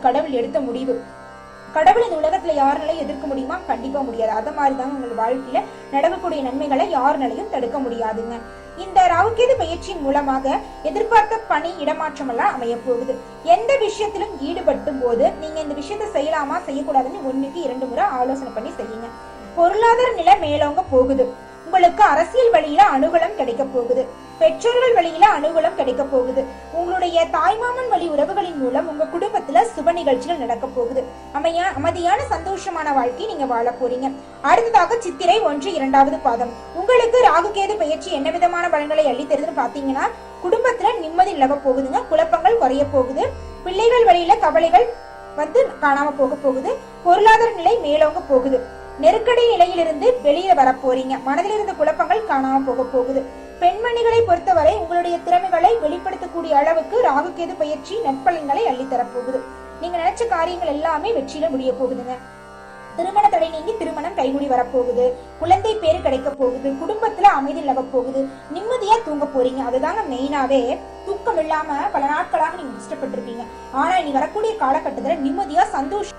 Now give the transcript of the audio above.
கடவுள் எடுத்த முடிவு. கடவுள் இந்த உலகத்துல யாருனாலையும் எதிர்க்க முடியுமா? கண்டிப்பா முடியாது. அத மாதிரிதான் உங்கள் வாழ்க்கையில நடக்கக்கூடிய நன்மைகளை யாருனாலையும் தடுக்க முடியாதுங்க. இந்த ராவுகேது பயிற்சியின் மூலமாக எதிர்பார்த்த பணி இடமாற்றம் எல்லாம் அமைய போகுது எந்த விஷயத்திலும் ஈடுபட்டும் போது நீங்க இந்த விஷயத்த செய்யலாமா செய்யக்கூடாதுன்னு ஒண்ணுக்கு இரண்டு முறை ஆலோசனை பண்ணி செய்யுங்க. பொருளாதார நிலை மேலோங்க போகுது. உங்களுக்கு அரசியல் வழியில அனுகூலம் கிடைக்க போகுது. பெற்றோர்கள் வழியில அனுகூலம் கிடைக்க போகுது. உங்களுடைய தாய்மாமன் வழி உறவுகளின் மூலம் உங்க குடும்ப நிகழ்ச்சிகள் நடக்க போகுது. அமையா அமைதியான சந்தோஷமான வாழ்க்கை நீங்க வாழ போறீங்க. அடுத்ததாக சித்திரை ஒன்று இரண்டாவது பாதம். உங்களுக்கு ராகுகேது பயிற்சி என்ன விதமான பலன்களை அள்ளி தருதுன்னு பாத்தீங்கன்னா குடும்பத்துல நிம்மதி நிலவ போகுதுங்க. குழப்பங்கள் குறைய போகுது. பிள்ளைகள் வழியில கவலைகள் வந்து காணாம போக போகுது. பொருளாதார நிலை மேலோங்க போகுது. நெருக்கடி நிலையிலிருந்து வெளியே வர போறீங்க. மனதில் இருந்த குழப்பங்கள் காணாம போக போகுது. பெண்மணிகளை பொறுத்தவரை உங்களுடைய திறமைகளை வெளிப்படுத்தக்கூடிய அளவுக்கு ராகுகேது பயிற்சி நற்பலன்களை அள்ளித்தரப்போகுது நீங்க நினைச்ச காரியங்கள் எல்லாமே வெற்றியில முடிய போகுதுங்க. திருமண தடை நீங்கி திருமணம் கைகூடி வரப்போகுது. குழந்தை பேரு கிடைக்க போகுது. குடும்பத்துல அமைதி நிலவ போகுது. நிம்மதியா தூங்க போறீங்க. அதுதாங்க மெயினாவே தூக்கம் இல்லாம பல நாட்களாக நீங்க கஷ்டப்பட்டிருப்பீங்க. ஆனா இனி வரக்கூடிய காலகட்டத்துல நிம்மதியா சந்தோஷம்